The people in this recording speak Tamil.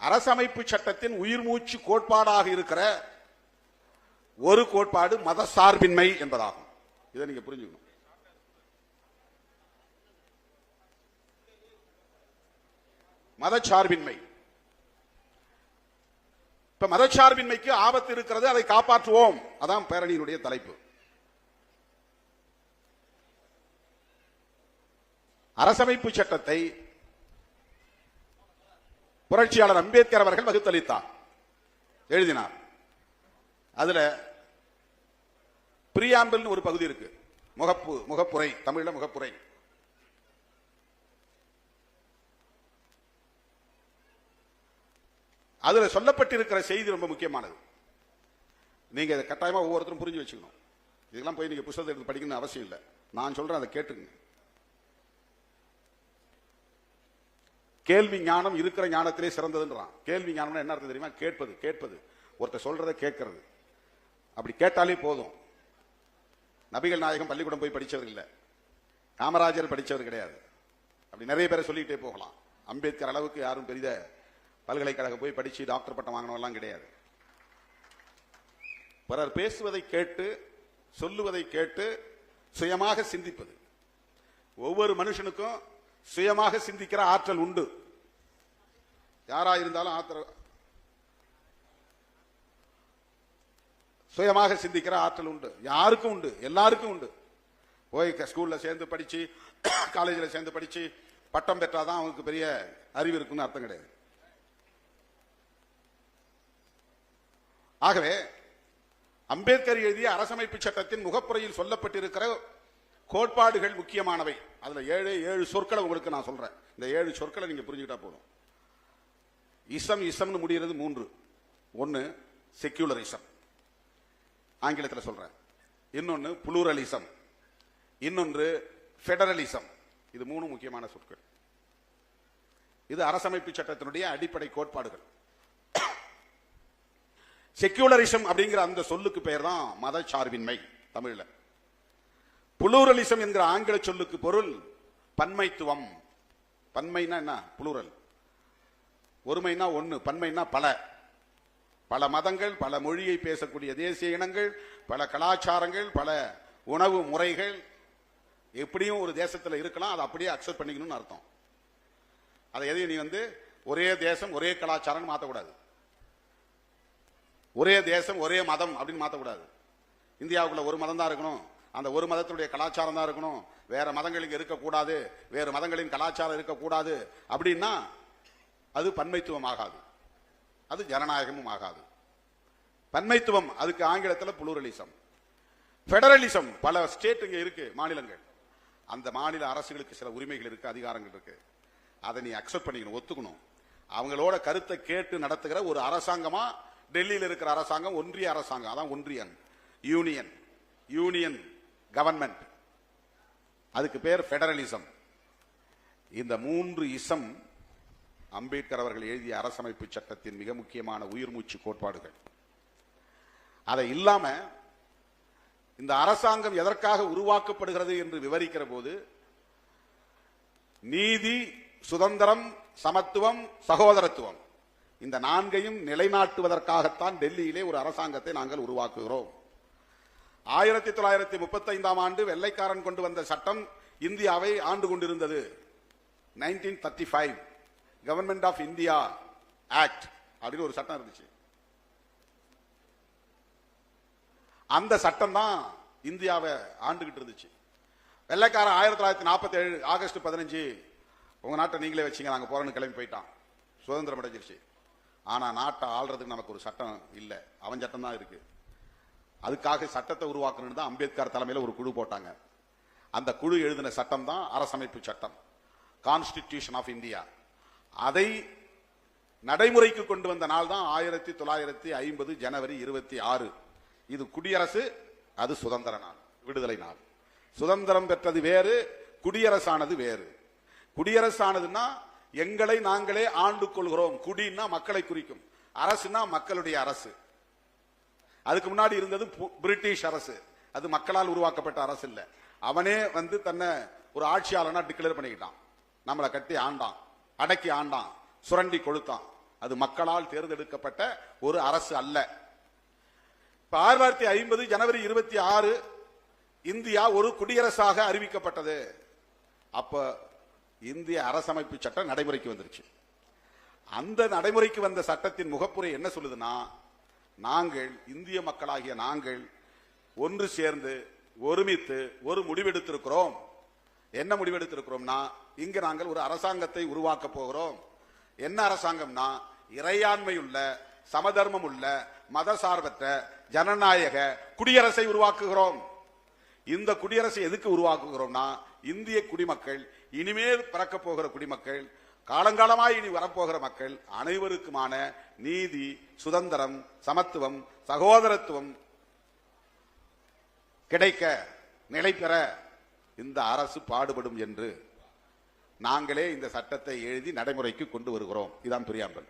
அரசமைப்பு சட்டத்தின் உயிர் மூச்சு கோட்பாடாக இருக்கிற ஒரு கோட்பாடு மதசார்பின்மை என்பதாகும். இதை நீங்க புரிஞ்சுக்கணும். மதச்சார்பின்மை இப்ப மதச்சார்பின்மைக்கு ஆபத்து இருக்கிறது அதை காப்பாற்றுவோம். அதான் பேரணியினுடைய தலைப்பு. அரசமைப்பு சட்டத்தை புரட்சியாளர் அம்பேத்கர் அவர்கள் வகுத்தளித்தார். எழுதினார். அதுல பிரியாம்பிள்னு ஒரு பகுதி இருக்கு. முகப்பு முகப்புரை தமிழ்ல முகப்புரை. அதுல சொல்லப்பட்டிருக்கிற செய்தி ரொம்ப முக்கியமானது. நீங்க இதை கட்டாயமா ஒவ்வொருத்தரும் புரிஞ்சு வச்சுக்கணும். இதெல்லாம் போய் நீங்க புத்தகத்தை எடுத்து படிக்கணும்னு அவசியம் இல்லை. நான் சொல்றேன் அதை கேட்டுங்க கேள்வி ஞானம் இருக்கிற ஞானத்திலே சிறந்ததுன்றான். கேள்வி ஞானம்னா என்ன அர்த்தம் தெரியுமா? கேட்பது கேட்பது. ஒருத்தர் சொல்றதை கேட்கறது. அப்படி கேட்டாலே போதும். நபிகள் நாயகம் பள்ளிக்கூடம் போய் படிச்சவர் இல்ல காமராஜர் படிச்சவர் கிடையாது. அப்படி நிறைய பேரை சொல்லிக்கிட்டே போகலாம். அம்பேத்கர் அளவுக்கு யாரும் பெரித பல்கலைக்கழகம் போய் படிச்சு டாக்டர் பட்டம் வாங்கினவெல்லாம் கிடையாது. பிறர் பேசுவதை கேட்டு சொல்லுவதை கேட்டு சுயமாக சிந்திப்பது. ஒவ்வொரு மனுஷனுக்கும் சுயமாக சிந்திக்கிற ஆற்றல் உண்டு. யாரா இருந்தாலும் ஆத்திர சுயமாக சிந்திக்கிற ஆற்றல் உண்டு. யாருக்கும் உண்டு. எல்லாருக்கும் உண்டு. போய் ஸ்கூல்ல சேர்ந்து படிச்சு காலேஜில் சேர்ந்து படிச்சு பட்டம் பெற்றாதான் அவனுக்கு பெரிய அறிவு இருக்குன்னு அர்த்தம் கிடையாது. ஆகவே அம்பேத்கர் எழுதிய அரசமைப்பு சட்டத்தின் முகப்புறையில் சொல்லப்பட்டிருக்கிற கோட்பாடுகள் முக்கியமானவை. அதுல ஏழு ஏழு சொற்களை உங்களுக்கு நான் சொல்றேன். இந்த ஏழு சொற்களை நீங்க புரிஞ்சுக்கிட்டா போதும். இசம் இசம்னு முடிகிறது மூன்று. ஒன்னு செக்யூலரிசம் ஆங்கிலத்தில் சொல்றேன். இன்னொன்னு புளூரலிசம் இன்னொன்று ஃபெடரலிசம் இது மூணு முக்கியமான சொற்கள். இது அரசமைப்பு சட்டத்தினுடைய அடிப்படை கோட்பாடுகள். செக்யூலரிசம் அப்படிங்கிற அந்த சொல்லுக்கு பெயர் தான் மதச்சார்பின்மை தமிழில். புளூரலிசம் என்கிற ஆங்கில சொல்லுக்கு பொருள் பன்மைத்துவம். பன்மைனா என்ன? புளூரல் ஒருமைனா ஒன்று பன்மைனா பல. பல மதங்கள் பல மொழியை பேசக்கூடிய தேசிய இனங்கள் பல கலாச்சாரங்கள் பல உணவு முறைகள் எப்படியும் ஒரு தேசத்தில் இருக்கலாம் அதை அப்படியே அக்செப்ட் பண்ணிக்கணும்னு அர்த்தம். அதை எதையும் நீ வந்து ஒரே தேசம் ஒரே கலாச்சாரம் மாற்றக்கூடாது ஒரே தேசம் ஒரே மதம் அப்படின்னு மாற்றக்கூடாது இந்தியாவுக்குள்ள ஒரு மதம் தான் இருக்கணும். அந்த ஒரு மதத்துடைய கலாச்சாரம் தான் இருக்கணும். வேற மதங்களுக்கு இருக்கக்கூடாது. வேறு மதங்களின் கலாச்சாரம் இருக்கக்கூடாது. அப்படின்னா அது பன்மைத்துவம் ஆகாது. அது ஜனநாயகமும் ஆகாது. பன்மைத்துவம் அதுக்கு ஆங்கிலத்தில் புளூரலிசம். ஃபெடரலிசம் பல ஸ்டேட் இங்கே இருக்கு மாநிலங்கள். அந்த மாநில அரசுகளுக்கு சில உரிமைகள் இருக்கு அதிகாரங்கள் இருக்கு. அதை நீ அக்செப்ட் பண்ணிக்கணும் ஒத்துக்கணும். அவங்களோட கருத்தை கேட்டு நடத்துகிற ஒரு அரசாங்கமா டெல்லியில் இருக்கிற அரசாங்கம் ஒன்றிய அரசாங்கம் அதான் ஒன்றியன். யூனியன். யூனியன் கவர்மெண்ட் அதுக்கு பேர் ஃபெடரலிசம். இந்த மூன்று இசம் அம்பேத்கர் அவர்கள் எழுதிய அரசமைப்பு சட்டத்தின் மிக முக்கியமான உயிர் மூச்சு கோட்பாடுகள். அதை இல்லாம இந்த அரசாங்கம் எதற்காக உருவாக்கப்படுகிறது என்று விவரிக்கிற போது நீதி சுதந்திரம் சமத்துவம் சகோதரத்துவம் இந்த நான்கையும் நிலைநாட்டுவதற்காகத்தான் டெல்லியிலே ஒரு அரசாங்கத்தை நாங்கள் உருவாக்குகிறோம். ஆயிரத்தி தொள்ளாயிரத்தி முப்பத்தைந்தாம் ஆண்டு வெள்ளைக்காரன் கொண்டு வந்த சட்டம் இந்தியாவை ஆண்டு கொண்டிருந்தது. Nineteen thirty five. Government of India act அப்படின்னு ஒரு சட்டம் இருந்துச்சு. அந்த சட்டம் தான் இந்தியாவை ஆண்டுகிட்டு இருந்துச்சு. வெள்ளைக்காரன் ஆயிரத்தி தொள்ளாயிரத்தி நாற்பத்தி ஏழு ஆகஸ்ட் பதினஞ்சு உங்க நாட்டை நீங்களே வச்சீங்க நாங்க போறோம்னு கிளம்பி போயிட்டான். சுதந்திரம் அடைஞ்சிருச்சு. ஆனா நாட்டை ஆள்றதுக்கு நமக்கு ஒரு சட்டம் இல்லை. அவன் சட்டம் தான் இருக்கு. அதுக்காக சட்டத்தை உருவாக்கணும்னு தான் அம்பேத்கர் தலைமையில் ஒரு குழு போட்டாங்க. அந்த குழு எழுதின சட்டம் தான் அரசமைப்பு சட்டம். கான்ஸ்டிடியூஷன் ஆஃப் இந்தியா அதை நடைமுறைக்கு கொண்டு வந்த நாள் தான் ஆயிரத்தி தொள்ளாயிரத்தி ஐம்பது ஜனவரி இருபத்தி ஆறு. இது குடியரசு அது சுதந்திர நாள் விடுதலை நாள். சுதந்திரம் பெற்றது வேறு குடியரசானது வேறு. குடியரசானதுன்னா எங்களை நாங்களே ஆண்டு கொள்கிறோம். குடின்னா மக்களை குறிக்கும். அரசுனா மக்களுடைய அரசு. அதுக்கு முன்னாடி இருந்தது பு- பிரிட்டிஷ் அரசு. அது மக்களால் உருவாக்கப்பட்ட அரசு இல்லை. அவனே வந்து தன்னை ஒரு ஆட்சியாளனா டிக்ளேர் பண்ணிக்கிட்டான். நம்மளை கட்டி ஆண்டான். அடக்கி ஆண்டான் சுரண்டி கொளுத்தான். அது மக்களால் தேர்ந்தெடுக்கப்பட்ட ஒரு அரசு அல்ல. இப்ப ஆயிரத்தி ஐம்பது ஜனவரி இருபத்தி ஆறு இந்தியா ஒரு குடியரசாக அறிவிக்கப்பட்டது. அப்ப இந்திய அரசமைப்பு சட்டம் நடைமுறைக்கு வந்துருச்சு. அந்த நடைமுறைக்கு வந்த சட்டத்தின் முகப்புரை என்ன சொல்லுதுன்னா நாங்கள் இந்திய மக்களாகிய நாங்கள் ஒன்று சேர்ந்து ஒருமித்து ஒரு முடிவெடுத்திருக்கிறோம். என்ன முடிவெடுத்திருக்கிறோம்னா இங்கு நாங்கள் ஒரு அரசாங்கத்தை உருவாக்க போகிறோம். என்ன அரசாங்கம்னா இறையாண்மை உள்ள சமதர்மம் உள்ள மதசார்பற்ற ஜனநாயக குடியரசை உருவாக்குகிறோம். இந்த குடியரசை எதுக்கு உருவாக்குகிறோம்னா இந்திய குடிமக்கள் இனிமேல் பிறக்க போகிற குடிமக்கள் காலங்காலமாய் இனி வரப்போகிற மக்கள் அனைவருக்குமான நீதி சுதந்திரம் சமத்துவம் சகோதரத்துவம் கிடைக்க நிலை பெற இந்த அரசு பாடுபடும் என்று நாங்களே இந்த சட்டத்தை எழுதி நடைமுறைக்கு கொண்டு வருகிறோம். இதான் பெரியாம்பல்